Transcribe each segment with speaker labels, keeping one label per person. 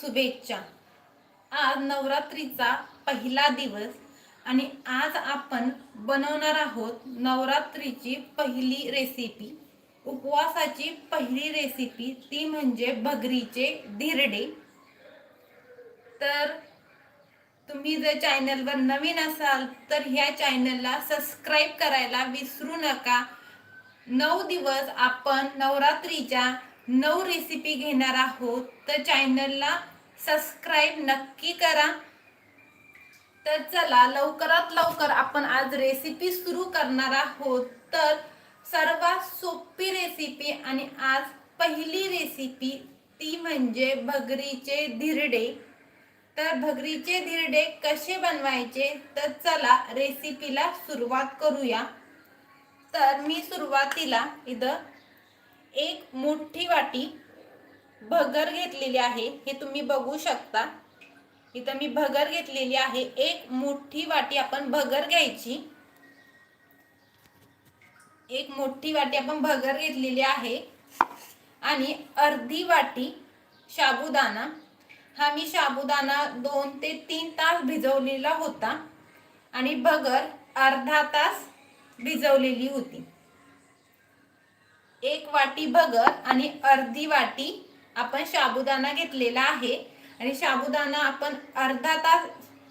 Speaker 1: शुभेच्छा. आज नवरात्रीचा पहिला दिवस आणि आज आपण बनवणार आहोत नवरात्रीची पहिली रेसिपी उपवासाची पहिली रेसिपी ती म्हणजे भगरीचे धिरडे. तर तुम्ही जर चॅनलवर नवीन असाल तर ह्या चॅनलला सबस्क्राईब करायला विसरू नका. नऊ दिवस आपण नवरात्रीच्या नऊ रेसिपी घेणार आहोत. तर चॅनलला सबस्क्राईब नक्की करा. तर चला लवकरात लवकर आपण आज रेसिपी सुरू करणार आहोत. तर सर्वात सोपी रेसिपी आणि आज पहिली रेसिपी ती म्हणजे भगरीचे धिरडे. तर भगरीचे धिरडे कसे बनवायचे? तर चला रेसिपीला सुरुवात करूया. तर मी सुरुवातीला इथं एक मोठी वाटी भगर घेतलेली आहे. हे तुम्ही बघू शकता. इथं मी भगर घेतलेली आहे. एक मोठी वाटी आपण भगर घ्यायची. एक मोठी वाटी आपण भगर घेतलेली आहे. आणि अर्धी वाटी साबुदाणा हा मी साबुदाणा दोन ते तीन तास भिजवलेला होता. आणि भगर अर्धा तास भिजवलेली होती. एक वाटी भगर आणि अर्धी वाटी आपण साबुदाणा घेतलेला आहे. आणि साबुदाणा आपण अर्धा तास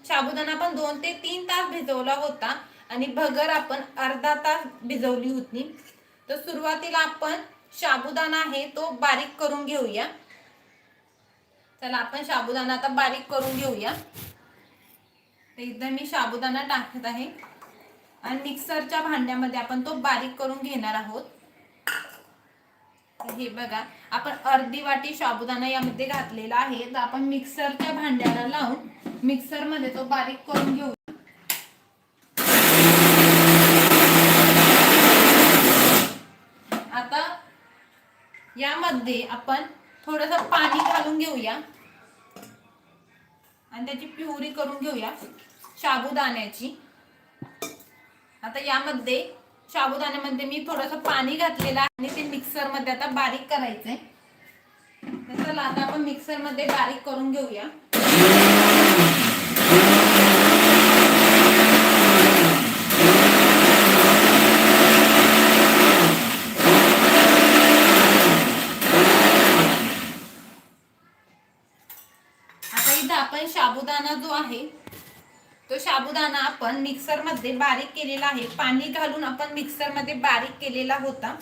Speaker 1: साबुदाणा आपण दोन ते तीन तास भिजवला होता. आणि भगर आपण अर्धा तास भिजवली होती. तर सुरुवातीला आपण साबुदाणा आहे तो बारीक करून घेऊया. चला आपण साबुदाणा आता बारीक करून घेऊया. तर इथं मी साबुदाणा टाकत आहे. आणि मिक्सरच्या भांड्यामध्ये आपण तो बारीक करून घेणार आहोत. तर हे बघा आपण अर्धी वाटी साबुदाणा यामध्ये घातलेला आहे. तर आपण मिक्सरच्या भांड्याला लावून मिक्सरमध्ये तो बारीक करून घेऊ. आता यामध्ये आपण थोडस पाणी घालून घेऊया. आणि त्याची प्युरी करून घेऊया साबुदाण्याची. आता यामध्ये साबुदाण्यामध्ये मी थोडस पाणी घातलेलं आहे आणि ते मिक्सरमध्ये आता बारीक करायचंय. चला आता आपण मिक्सरमध्ये बारीक करून घेऊया. आता इथं आपण साबुदाणा जो आहे तो साबुदाणा आपण मिक्सरमध्ये बारीक केलेला आहे. पाणी घालून आपण मिक्सरमध्ये बारीक केलेला होता.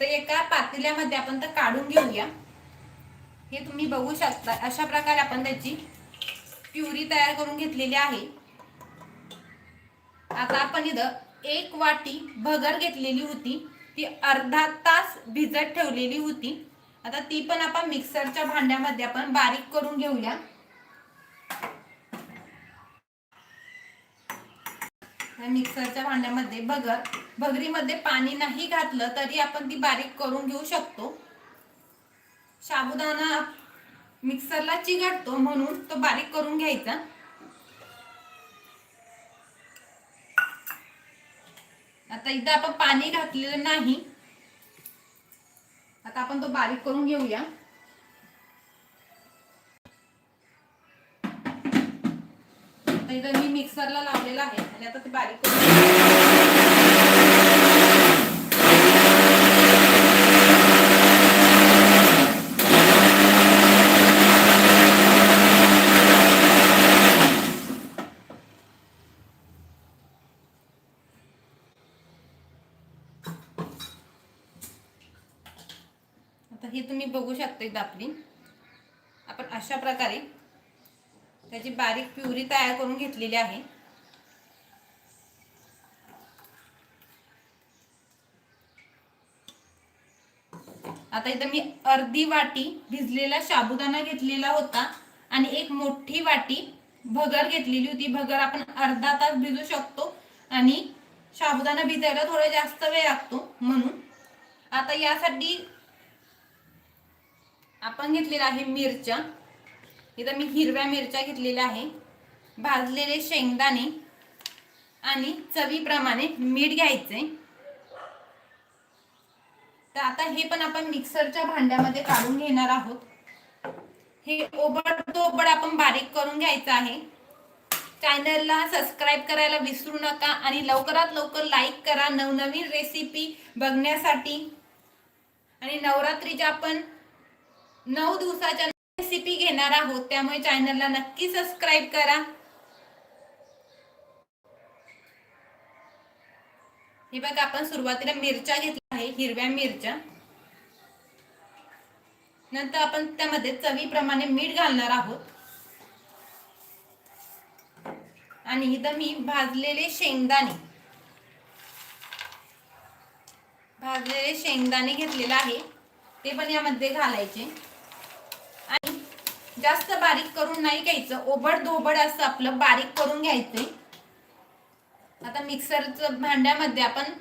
Speaker 1: तर एका पातेल्यामध्ये आपण तर काढून घेऊया. हे तुम्ही बघू शकता. अशा प्रकारे आपण त्याची प्युरी तयार करून घेतलेली आहे. आता आपण इथं एक वाटी भगर घेतलेली होती. ती अर्धा तास भिजत ठेवलेली होती. आता ती पण आपण मिक्सरच्या भांड्यामध्ये आपण बारीक करून घेऊया. मिक्सरच्या भांड्यामध्ये भगर भगरीमध्ये पाणी नाही घातलं तरी आपण ती बारीक करून घेऊ शकतो. साबुदाणा मिक्सरला चिघटतो म्हणून तो बारीक करून घ्यायचा. आता इथं आपण पाणी घातलेलं नाही. आता आपण तो बारीक करून घेऊया. आता इथं मी मिक्सरला लावलेला आहे आणि आता ते बारीक आता हे तुम्ही बघू शकता दापली. आपली आपण अशा प्रकारे त्याची बारीक प्युरी तयार करून घेतलेली आहे. आता इथं मी अर्धी वाटी भिजलेला साबुदाणा घेतलेला होता आणि एक मोठी वाटी भगर घेतलेली होती. भगर आपण अर्धा तास भिजू शकतो आणि साबुदाणा भिजायला थोडा जास्त वेळ लागतो म्हणून. आता यासाठी आपण घेतलेला आहे मिरच्या. इथं मी हिरव्या मिरच्या घेतलेल्या आहे. भाजलेले शेंगदाणे आणि चवीप्रमाणे मीठ घ्यायचे. तर आता हे पण आपण मिक्सरच्या भांड्यामध्ये काढून घेणार आहोत. हे ओबड घ्यायचं आहे. चॅनलला सबस्क्राईब करायला विसरू नका आणि लवकरात लवकर लाईक करा. नवनवीन रेसिपी बघण्यासाठी. आणि नवरात्रीच्या आपण नऊ दिवसाच्या घेणार आहोत त्यामुळे चॅनलला नक्की सबस्क्राईब करा. हे बघा आपण सुरुवातीला मिरच्या घेतल्या आहे हिरव्या मिरच्या. नंतर आपण त्यामध्ये चवीप्रमाणे मीठ घालणार आहोत. आणि इथं मी भाजलेले शेंगदाणे. भाजलेले शेंगदाणे घेतलेले आहे ते पण यामध्ये घालायचे. जास्त बारीक करून नाही घ्यायचं. ओबड धोबड असं आपलं बारीक करून घ्यायचंय. आता मिक्सरचं भांड्यामध्ये आपण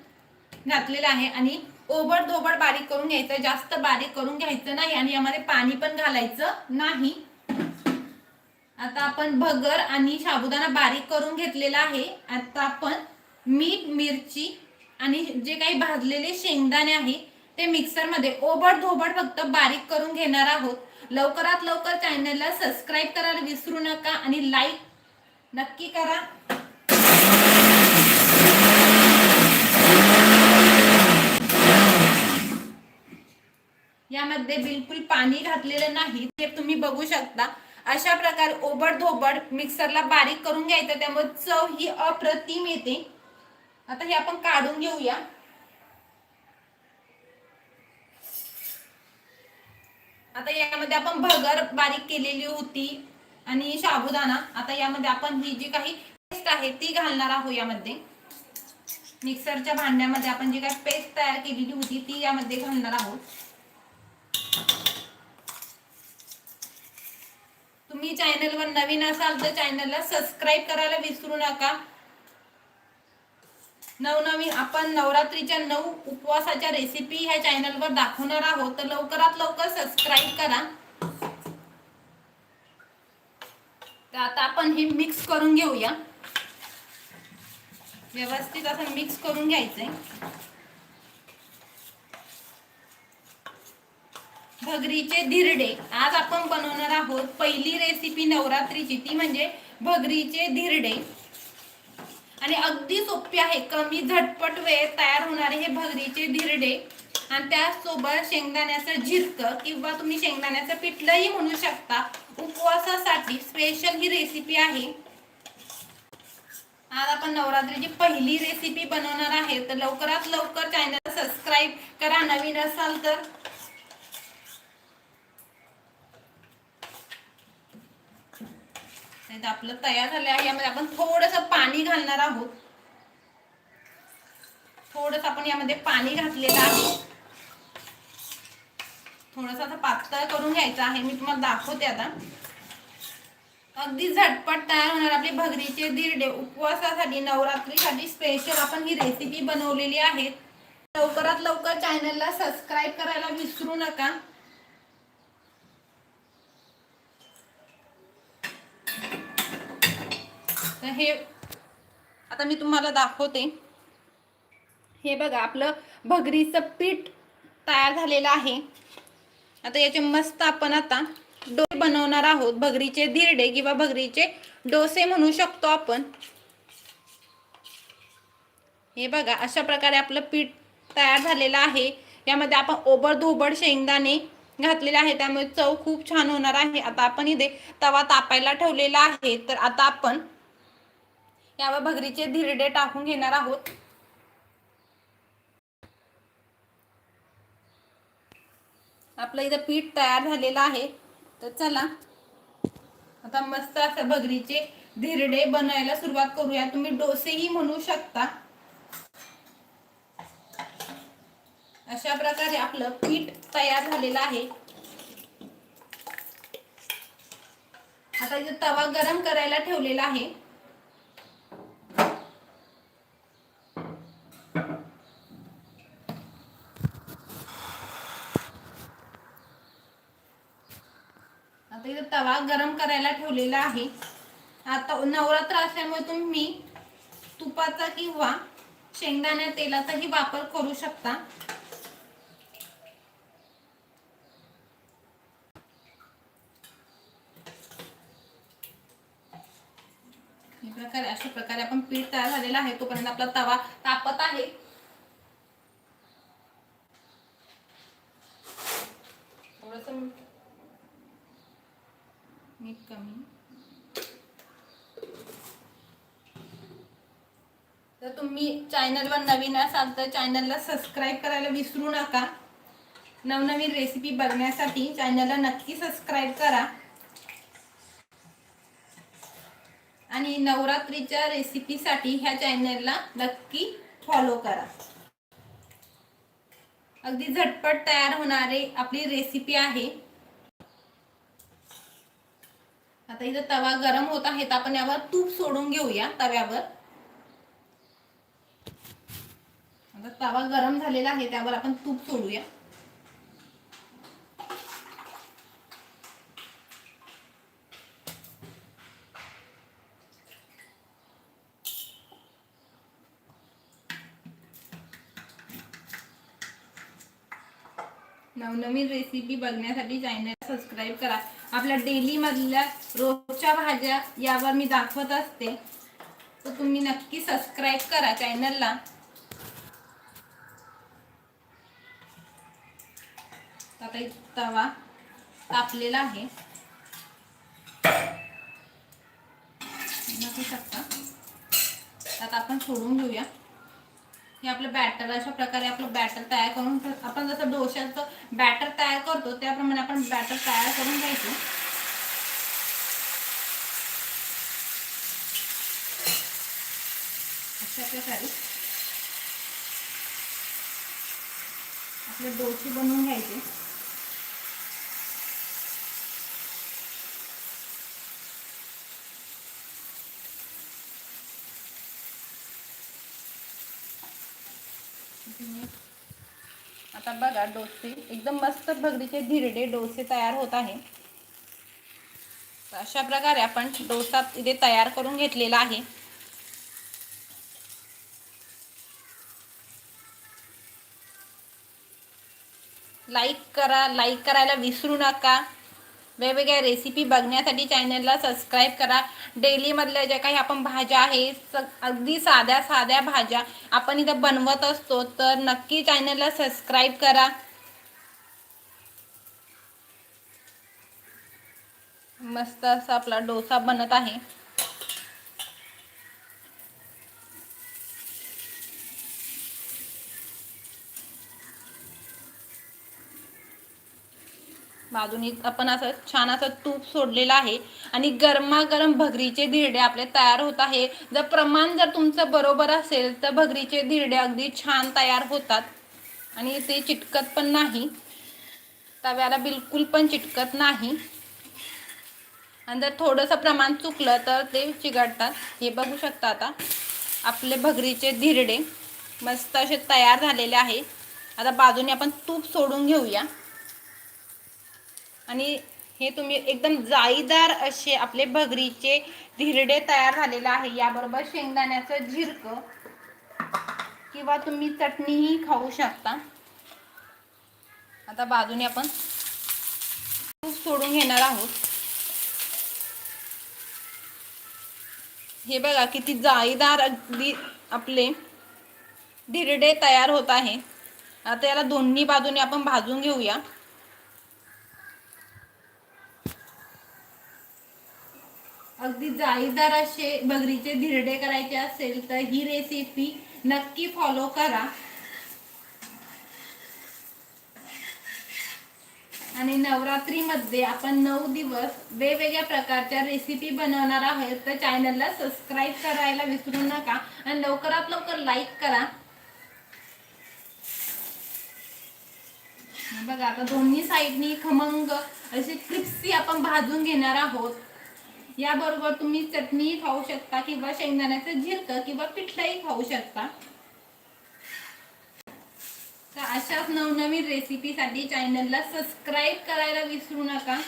Speaker 1: घातलेलं आहे आणि ओबड धोबड बारीक करून घ्यायचं. जास्त बारीक करून घ्यायचं नाही आणि यामध्ये पाणी पण घालायचं नाही. आता आपण भगर आणि साबुदाणा बारीक करून घेतलेला आहे. आता आपण मीठ मिरची आणि जे काही भाजलेले शेंगदाणे आहे ते मिक्सरमध्ये ओबड धोबड फक्त बारीक करून घेणार आहोत. लवकरात लवकर चॅनलला सबस्क्राईब करायला विसरू नका आणि लाईक नक्की करा. यामध्ये बिलकुल पाणी घातलेलं नाही ते तुम्ही बघू शकता. अशा प्रकारे ओबड धोबड मिक्सरला बारीक करून घ्यायचं त्यामुळे चव ही अप्रतिम येते. आता हे आपण काढून घेऊया. आता यामध्ये आपण भगर बारीक केलेली होती आणि साबुदाणा. आता यामध्ये आपण ही जी काही पेस्ट आहे ती घालणार आहोत यामध्ये. मिक्सरच्या भांड्यामध्ये आपण जी काही पेस्ट तयार केलेली होती ती यामध्ये घालणार आहोत. तुम्ही चॅनलवर नवीन असाल तर चॅनलला सबस्क्राईब करायला विसरू नका. नवनवीन आपण नवरात्रीच्या नऊ उपवासाच्या रेसिपी ह्या चॅनलवर दाखवणार आहोत. तर लवकरात लवकर सबस्क्राईब करा. तर आता आपण हे मिक्स करून घेऊया. व्यवस्थित असं मिक्स करून घ्यायचंय. भगरीचे धिरडे. आज आपण बनवणार आहोत पहिली रेसिपी नवरात्रीची. ती म्हणजे भगरीचे धिरडे. आणि अगदी सोपे आहे. कमी झटपट वेळ तयार होणारे हे भगरीचे धिरडे. आणि त्यासोबत शेंगदाण्याचं झिरकं किंवा तुम्ही शेंगदाण्याचं पिठलंही म्हणू शकता. उपवासासाठी स्पेशल ही रेसिपी आहे. आज आपण नवरात्रीची पहिली रेसिपी बनवणार आहे. तर लवकरात लवकर चॅनल सबस्क्राईब करा. नवीन असाल तर नाही तर आपलं तयार झालं आहे. यामध्ये आपण थोडस पाणी घालणार आहोत. थोडस आपण यामध्ये पाणी घातलेलं आहे. थोडस आता पातळ करून घ्यायचं आहे. मी तुम्हाला दाखवते आता. अगदी झटपट तयार होणार आपले भगरीचे दिरडे. उपवासासाठी नवरात्रीसाठी स्पेशल आपण ही रेसिपी बनवलेली आहे. लवकरात लवकर चॅनलला सबस्क्राईब करायला विसरू नका. तर हे आता मी तुम्हाला दाखवते. हे बघा आपलं भगरीचं पीठ तयार झालेलं आहे. आता याचे मस्त आपण आता डोसे बनवणार आहोत. भगरीचे धिरडे किंवा भगरीचे डोसे म्हणू शकतो आपण. हे बघा अशा प्रकारे आपलं पीठ तयार झालेलं आहे. यामध्ये आपण ओबड धोबड शेंगदाणे घातलेले आहे त्यामुळे चव खूप छान होणार आहे. आता आपण इथे तवा तापायला ठेवलेला आहे. तर आता आपण यावर भगरीचे धिरडे टाकून घेणार आहोत. आपलं इथं पीठ तयार झालेलं आहे. तर चला. आता मस्त असं भगरीचे धिरडे बनवायला सुरुवात करूया. तुम्ही डोसेही म्हणू शकता. अशा प्रकारे आपलं पीठ तयार झालेलं आहे. आता इथं तवा गरम करायला ठेवलेला आहे. आता इथं तवा गरम करायला ठेवलेला आहे. आता नवरात्र असल्यामुळे तुम्ही तुपाचा किंवा शेंगदाण्या तेलाचाही वापर करू शकता. प्रकारे अशा प्रकारे आपण पीठ तयार झालेला आहे तोपर्यंत आपला तवा तापत आहे थोडस मीठ कमी. तर तुम्ही चॅनलवर नवीन असाल तर चॅनलला सबस्क्राईब करायला विसरू नका. नवनवीन रेसिपी बघण्यासाठी चॅनलला नक्की सबस्क्राईब करा. आणि नवरात्रीच्या रेसिपीसाठी ह्या चॅनलला नक्की फॉलो करा. अगदी झटपट तयार होणारे आपली रेसिपी आहे. आता इथं तवा गरम होत आहे तर आपण यावर तूप सोडून घेऊया तव्यावर. आता तवा गरम झालेला आहे त्यावर आपण तूप सोडूया. नवनवीन रेसिपी बघण्यासाठी चॅनल सबस्क्राईब करा. आपल्या डेली मधल्या रोजच्या भाज्या यावर मी दाखवत असते. तर तुम्ही नक्की सबस्क्राईब करा चॅनलला आता तवा तापलेला आहे. बघू शकता. आता आपण सोडून घेऊया. हे आपलं बॅटर अशा प्रकारे आपलं बॅटर तयार करून आपण जसं डोश्याचं बॅटर तयार करतो त्याप्रमाणे आपण बॅटर तयार करून घ्यायचं. अशा प्रकारे. आपले डोसे बनवून घ्यायचे. आता बघा डोसे. एकदम मस्त भगरीचे धिरडे डोसे तयार होत आहे. अशा प्रकारे आपण डोसा इथे तयार करून घेतलेला आहे. लाईक करा लाईक करायला विसरू नका. वेगवेगळ्या रेसिपी बघण्यासाठी चॅनलला सबस्क्राईब करा. डेलीमधल्या ज्या काही आपण भाज्या आहे स अगदी साध्या साध्या भाज्या आपण इथं बनवत असतो तर नक्की चॅनलला सबस्क्राईब करा. मस्त असा आपला डोसा बनत आहे. बाजूनी आपण असं छान असं तूप सोडलेलं आहे. आणि गरमागरम भगरीचे धिरडे आपले तयार होत आहे. जर प्रमाण जर तुमचं बरोबर असेल तर भगरीचे धिरडे अगदी छान तयार होतात. आणि ते चिटकत पण नाही. तव्याला बिलकुल पण चिटकत नाही. आणि जर थोडंसं प्रमाण चुकलं तर ते चिघडतात हे बघू शकता आता. आपले भगरीचे धिरडे मस्त असे तयार झालेले आहे. आता बाजूने आपण तूप सोडून घेऊया. आणि हे तुम्ही एकदम जाळीदार असे आपले भगरीचे धिरडे तयार झालेले आहे. याबरोबर शेंगदाण्याचं झिरकं किंवा तुम्ही चटणीही खाऊ शकता. आता बाजूने आपण तूप सोडून घेणार आहोत. हे बघा किती जाळीदार अगदी आपले धिरडे तयार होत आहे. आता याला दोन्ही बाजूने आपण भाजून घेऊया. अगदी जाळीदार असे बगरीचे धिरडे करायचे असेल तर ही रेसिपी नक्की फॉलो करा. आणि नवरात्रीमध्ये आपण नऊ दिवस वेगवेगळ्या प्रकारच्या रेसिपी बनवणार आहोत. तर चॅनलला सबस्क्राईब करायला विसरू नका आणि लवकरात लवकर लाईक करा. बघा आता दोन्ही साईडनी खमंग असे क्रिप्सी आपण भाजून घेणार आहोत. याबरोबर तुम्ही चटणी खाऊ शकता किंवा शेंगदाण्याचं झिरकं किंवा पिठलंही खाऊ शकता. तर अशाच नवनवीन रेसिपीसाठी चॅनलला सबस्क्राईब करायला विसरू नका.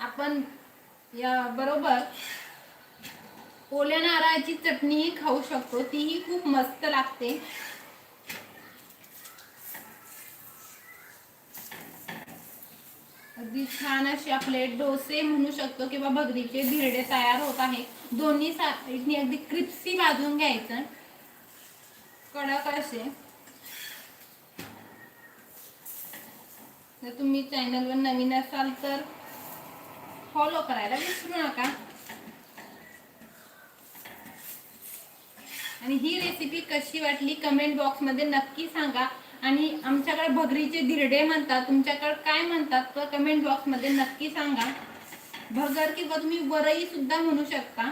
Speaker 1: आपण या बरोबर ओल्या नारळाची चटणीही खाऊ शकतो. तीही खूप मस्त लागते. अगदी छान असे आपले डोसे म्हणू शकतो किंवा भगरीचे धिरडे तयार होत आहे दोन्ही साईडनी अगदी क्रिप्सी भाजून घ्यायचं. कडक असे. जर तुम्ही चॅनलवर नवीन असाल तर फॉलो करायला विसरू नका. आणि ही रेसिपी कशी वाटली कमेंट बॉक्समध्ये नक्की सांगा. आणि आमच्याकडे भगरीचे धिरडे म्हणतात. तुमच्याकडे काय म्हणतात तर कमेंट बॉक्समध्ये नक्की सांगा. भगर किंवा तुम्ही वरई सुद्धा म्हणू शकता.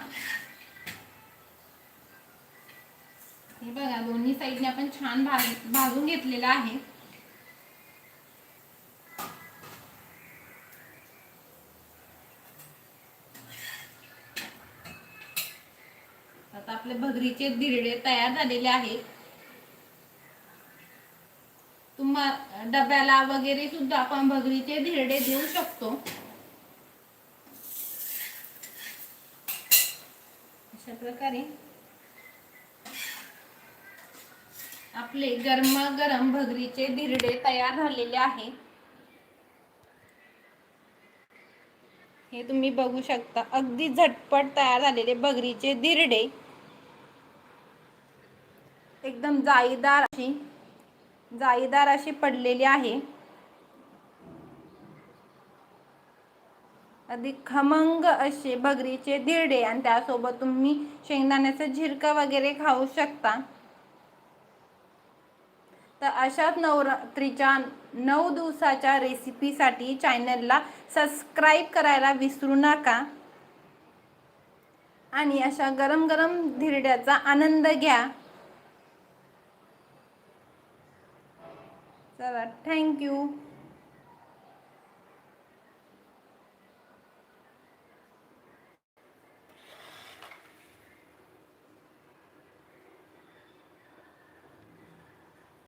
Speaker 1: हे बघा दोन्ही साईडने आपण छान भाजून घेतलेलं आहे. आता आपले भगरीचे धिरडे तयार झालेले आहेत. तुम्हा डब्याला वगैरे सुद्धा आपण भगरीचे धिरडे देऊ शकतो. अशा प्रकारे आपले गरमागरम भगरीचे धिरडे तयार झालेले आहे. हे तुम्ही बघू शकता अगदी झटपट तयार झालेले भगरीचे धिरडे. एकदम जाळीदार अशी जाळीदार अशी पडलेली आहे. अधिक खमंग असे भगरीचे धिरडे आणि त्यासोबत तुम्ही शेंगदाण्याचं झिरका वगैरे खाऊ शकता. तर अशाच नवरात्रीच्या नऊ दिवसाच्या रेसिपीसाठी चॅनलला सबस्क्राईब करायला विसरू नका. आणि अशा गरम गरम धिरड्याचा आनंद घ्या. चला थँक्यू